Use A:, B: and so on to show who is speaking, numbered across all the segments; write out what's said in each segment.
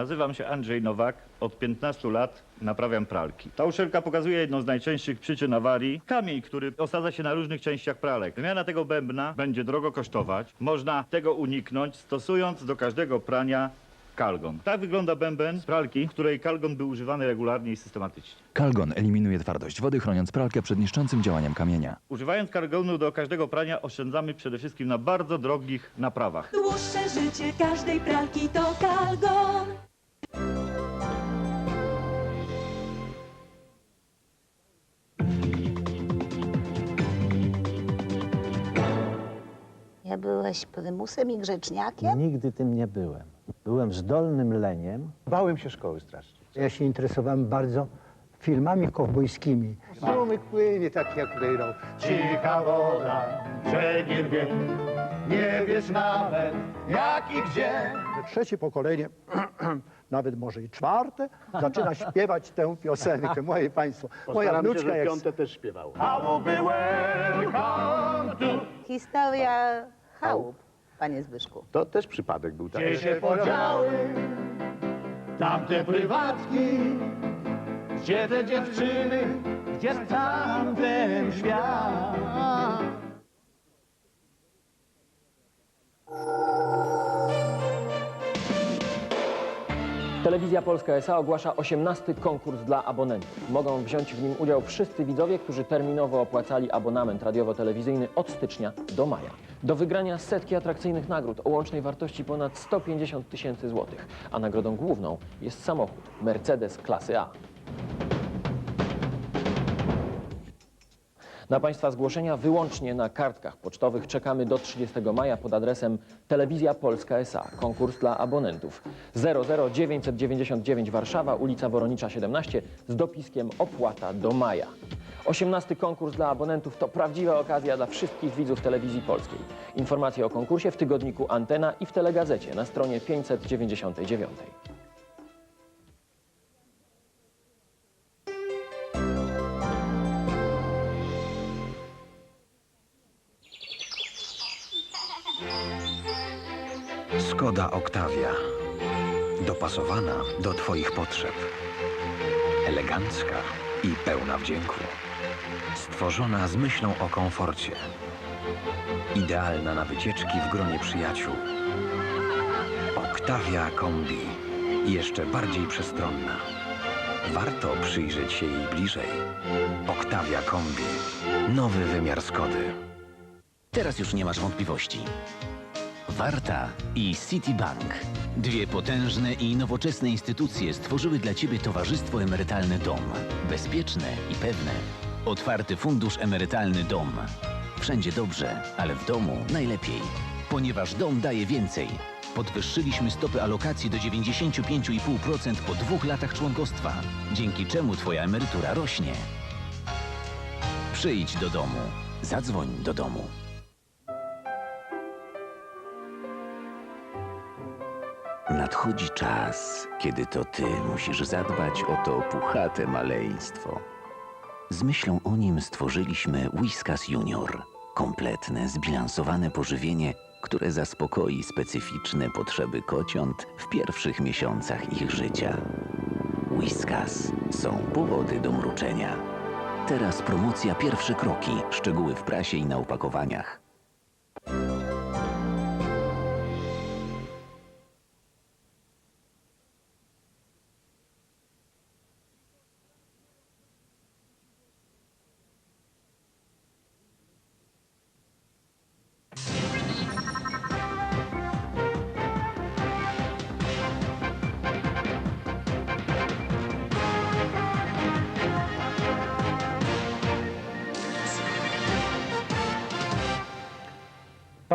A: Nazywam się Andrzej Nowak. Od 15 lat naprawiam pralki. Ta uszczelka pokazuje jedną z najczęstszych przyczyn awarii. Kamień, który osadza się na różnych częściach pralek. Wymiana tego bębna będzie drogo kosztować. Można tego uniknąć stosując do każdego prania kalgon. Tak wygląda bęben z pralki, w której kalgon był używany regularnie i systematycznie.
B: Kalgon eliminuje twardość wody, chroniąc pralkę przed niszczącym działaniem kamienia.
A: Używając kalgonu do każdego prania oszczędzamy przede wszystkim na bardzo drogich naprawach.
C: Dłuższe życie każdej pralki to Kalgon.
D: Nie byłeś prymusem i grzeczniakiem?
E: Nigdy tym nie byłem. Byłem zdolnym leniem. Bałem się szkoły strasznie.
F: Ja się interesowałem bardzo filmami kowbojskimi.
G: Strumyk płynie tak jak ryrą. Cicha woda, brzegiem wie. Nie wiesz nawet jak i gdzie.
F: Trzecie pokolenie, nawet może i czwarte, zaczyna śpiewać tę piosenkę. Moje państwo, moja
G: Postaram się,
F: wnuczka
G: że
F: jak
G: piąte też śpiewało.
D: Historia chałup, panie Zbyszku.
G: To też przypadek był taki.
A: Gdzie
G: się podziały tamte prywatki? Gdzie te dziewczyny? Gdzie tamten świat?
H: Telewizja Polska S.A. ogłasza 18 konkurs dla abonentów. Mogą wziąć w nim udział wszyscy widzowie, którzy terminowo opłacali abonament radiowo-telewizyjny od stycznia do maja. Do wygrania setki atrakcyjnych nagród o łącznej wartości ponad 150 tysięcy złotych, a nagrodą główną jest samochód Mercedes klasy A. Na Państwa zgłoszenia wyłącznie na kartkach pocztowych czekamy do 30 maja pod adresem Telewizja Polska S.A. Konkurs dla abonentów 00999 Warszawa, ulica Woronicza 17 z dopiskiem opłata do maja. 18 konkurs dla abonentów to prawdziwa okazja dla wszystkich widzów telewizji polskiej. Informacje o konkursie w tygodniku Antena i w Telegazecie na stronie 599.
I: Skoda Octavia. Dopasowana do Twoich potrzeb. Elegancka i pełna wdzięku. Stworzona z myślą o komforcie. Idealna na wycieczki w gronie przyjaciół. Octavia Kombi. Jeszcze bardziej przestronna. Warto przyjrzeć się jej bliżej. Octavia Kombi. Nowy wymiar Skody.
J: Teraz już nie masz wątpliwości. Warta i Citibank. Dwie potężne i nowoczesne instytucje stworzyły dla Ciebie Towarzystwo Emerytalne Dom. Bezpieczne i pewne. Otwarty fundusz emerytalny Dom. Wszędzie dobrze, ale w domu najlepiej. Ponieważ dom daje więcej. Podwyższyliśmy stopy alokacji do 95,5% po dwóch latach członkostwa, dzięki czemu Twoja emerytura rośnie. Przyjdź do domu. Zadzwoń do domu. Nadchodzi czas, kiedy to ty musisz zadbać o to puchate maleństwo. Z myślą o nim stworzyliśmy Whiskas Junior. Kompletne, zbilansowane pożywienie, które zaspokoi specyficzne potrzeby kociąt w pierwszych miesiącach ich życia. Whiskas są powody do mruczenia. Teraz promocja pierwsze kroki, szczegóły w prasie i na opakowaniach.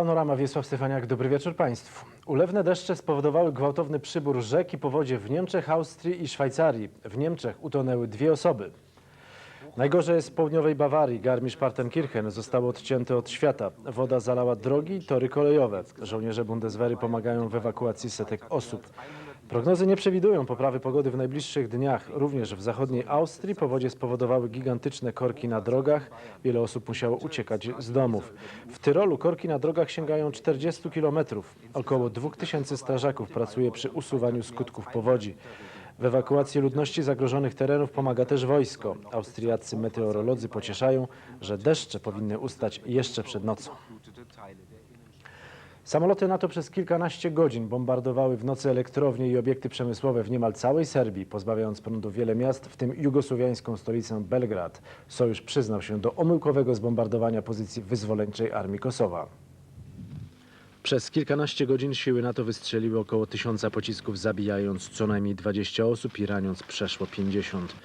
K: Panorama Wiesław Stefaniak, dobry wieczór Państwu. Ulewne deszcze spowodowały gwałtowny przybór rzek i powodzie w Niemczech, Austrii i Szwajcarii. W Niemczech utonęły dwie osoby. Najgorzej jest w południowej Bawarii. Garmisch-Partenkirchen został odcięty od świata. Woda zalała drogi i tory kolejowe. Żołnierze Bundeswehry pomagają w ewakuacji setek osób. Prognozy nie przewidują poprawy pogody w najbliższych dniach. Również w zachodniej Austrii powodzie spowodowały gigantyczne korki na drogach. Wiele osób musiało uciekać z domów. W Tyrolu korki na drogach sięgają 40 kilometrów. Około 2000 strażaków pracuje przy usuwaniu skutków powodzi. W ewakuacji ludności zagrożonych terenów pomaga też wojsko. Austriaccy meteorolodzy pocieszają, że deszcze powinny ustać jeszcze przed nocą. Samoloty NATO przez kilkanaście godzin bombardowały w nocy elektrownie i obiekty przemysłowe w niemal całej Serbii, pozbawiając prądu wiele miast, w tym jugosłowiańską stolicę Belgrad. Sojusz przyznał się do omyłkowego zbombardowania pozycji wyzwoleńczej armii Kosowa. Przez kilkanaście godzin siły NATO wystrzeliły około tysiąca pocisków, zabijając co najmniej 20 osób i raniąc przeszło 50.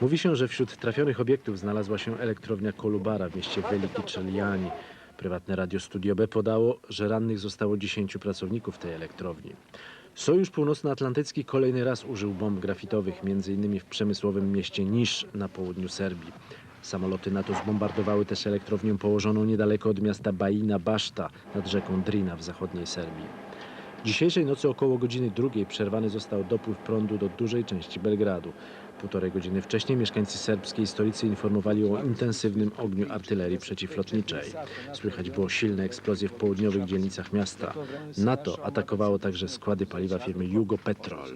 K: Mówi się, że wśród trafionych obiektów znalazła się elektrownia Kolubara w mieście Veliki Czeliani. Prywatne radio Studio B podało, że rannych zostało 10 pracowników tej elektrowni. Sojusz Północnoatlantycki kolejny raz użył bomb grafitowych, m.in. w przemysłowym mieście Nisz na południu Serbii. Samoloty NATO zbombardowały też elektrownię położoną niedaleko od miasta Baina Baszta nad rzeką Drina w zachodniej Serbii. Dzisiejszej nocy około godziny drugiej przerwany został dopływ prądu do dużej części Belgradu. Półtorej godziny wcześniej mieszkańcy serbskiej stolicy informowali o intensywnym ogniu artylerii przeciwlotniczej. Słychać było silne eksplozje w południowych dzielnicach miasta. NATO atakowało także składy paliwa firmy Jugopetrol.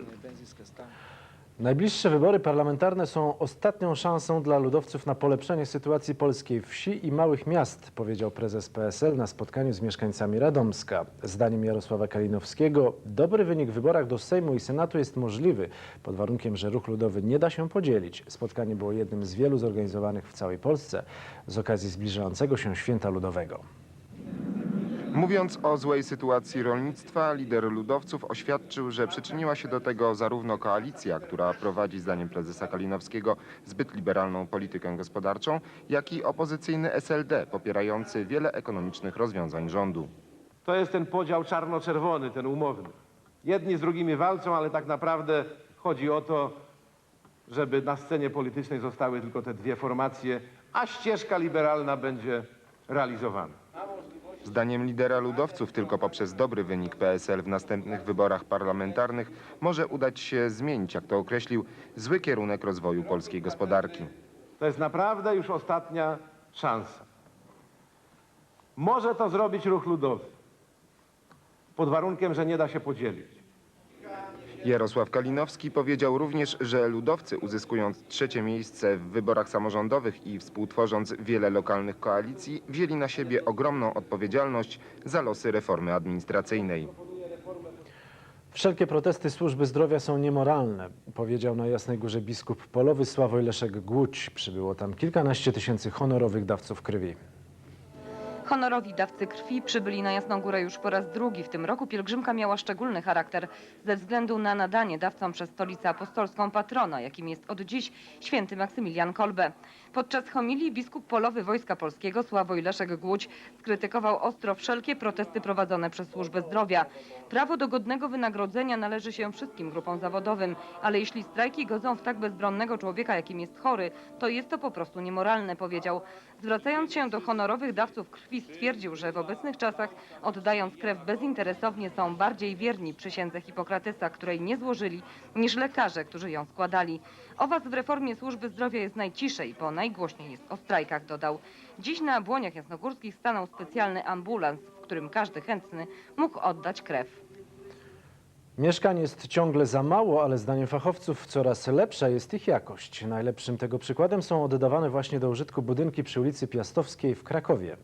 K: Najbliższe wybory parlamentarne są ostatnią szansą dla ludowców na polepszenie sytuacji polskiej wsi i małych miast, powiedział prezes PSL na spotkaniu z mieszkańcami Radomska. Zdaniem Jarosława Kalinowskiego dobry wynik w wyborach do Sejmu i Senatu jest możliwy, pod warunkiem, że ruch ludowy nie da się podzielić. Spotkanie było jednym z wielu zorganizowanych w całej Polsce z okazji zbliżającego się Święta Ludowego.
L: Mówiąc o złej sytuacji rolnictwa, lider ludowców oświadczył, że przyczyniła się do tego zarówno koalicja, która prowadzi zdaniem prezesa Kalinowskiego zbyt liberalną politykę gospodarczą, jak i opozycyjny SLD popierający wiele ekonomicznych rozwiązań rządu.
M: To jest ten podział czarno-czerwony, ten umowny. Jedni z drugimi walczą, ale tak naprawdę chodzi o to, żeby na scenie politycznej zostały tylko te dwie formacje, a ścieżka liberalna będzie realizowana.
L: Zdaniem lidera ludowców tylko poprzez dobry wynik PSL w następnych wyborach parlamentarnych może udać się zmienić, jak to określił, zły kierunek rozwoju polskiej gospodarki.
M: To jest naprawdę już ostatnia szansa. Może to zrobić ruch ludowy, pod warunkiem, że nie da się podzielić.
L: Jarosław Kalinowski powiedział również, że ludowcy uzyskując trzecie miejsce w wyborach samorządowych i współtworząc wiele lokalnych koalicji, wzięli na siebie ogromną odpowiedzialność za losy reformy administracyjnej.
K: Wszelkie protesty służby zdrowia są niemoralne, powiedział na Jasnej Górze biskup polowy Sławoj Leszek Głódź. Przybyło tam kilkanaście tysięcy honorowych dawców krwi.
N: Honorowi dawcy krwi przybyli na Jasną Górę już po raz drugi. W tym roku pielgrzymka miała szczególny charakter ze względu na nadanie dawcom przez stolicę apostolską patrona, jakim jest od dziś święty Maksymilian Kolbe. Podczas homilii biskup polowy Wojska Polskiego Sławoj Leszek Głódź skrytykował ostro wszelkie protesty prowadzone przez służbę zdrowia. Prawo do godnego wynagrodzenia należy się wszystkim grupom zawodowym, ale jeśli strajki godzą w tak bezbronnego człowieka, jakim jest chory, to jest to po prostu niemoralne, powiedział. Zwracając się do honorowych dawców krwi, stwierdził, że w obecnych czasach, oddając krew bezinteresownie, są bardziej wierni przysiędze Hipokratysa, której nie złożyli, niż lekarze, którzy ją składali. O was w reformie służby zdrowia jest najciszej, bo najgłośniej jest o strajkach, dodał. Dziś na Błoniach Jasnogórskich stanął specjalny ambulans, w którym każdy chętny mógł oddać krew.
K: Mieszkań jest ciągle za mało, ale zdaniem fachowców coraz lepsza jest ich jakość. Najlepszym tego przykładem są oddawane właśnie do użytku budynki przy ulicy Piastowskiej w Krakowie.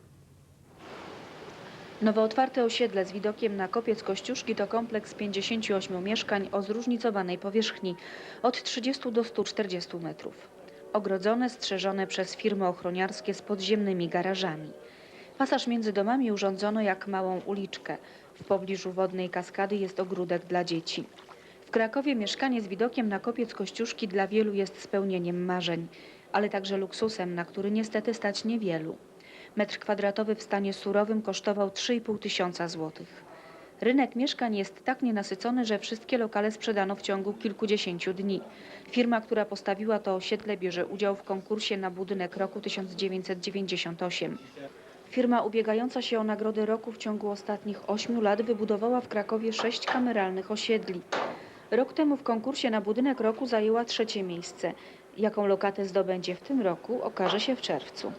O: Nowo otwarte osiedle z widokiem na kopiec Kościuszki to kompleks 58 mieszkań o zróżnicowanej powierzchni od 30 do 140 metrów. Ogrodzone, strzeżone przez firmy ochroniarskie z podziemnymi garażami. Pasaż między domami urządzono jak małą uliczkę. W pobliżu wodnej kaskady jest ogródek dla dzieci. W Krakowie mieszkanie z widokiem na kopiec Kościuszki dla wielu jest spełnieniem marzeń, ale także luksusem, na który niestety stać niewielu. Metr kwadratowy w stanie surowym kosztował 3,5 tysiąca złotych. Rynek mieszkań jest tak nienasycony, że wszystkie lokale sprzedano w ciągu kilkudziesięciu dni. Firma, która postawiła to osiedle, bierze udział w konkursie na budynek roku 1998. Firma ubiegająca się o nagrodę roku w ciągu ostatnich ośmiu lat wybudowała w Krakowie sześć kameralnych osiedli. Rok temu w konkursie na budynek roku zajęła trzecie miejsce. Jaką lokatę zdobędzie w tym roku, okaże się w czerwcu.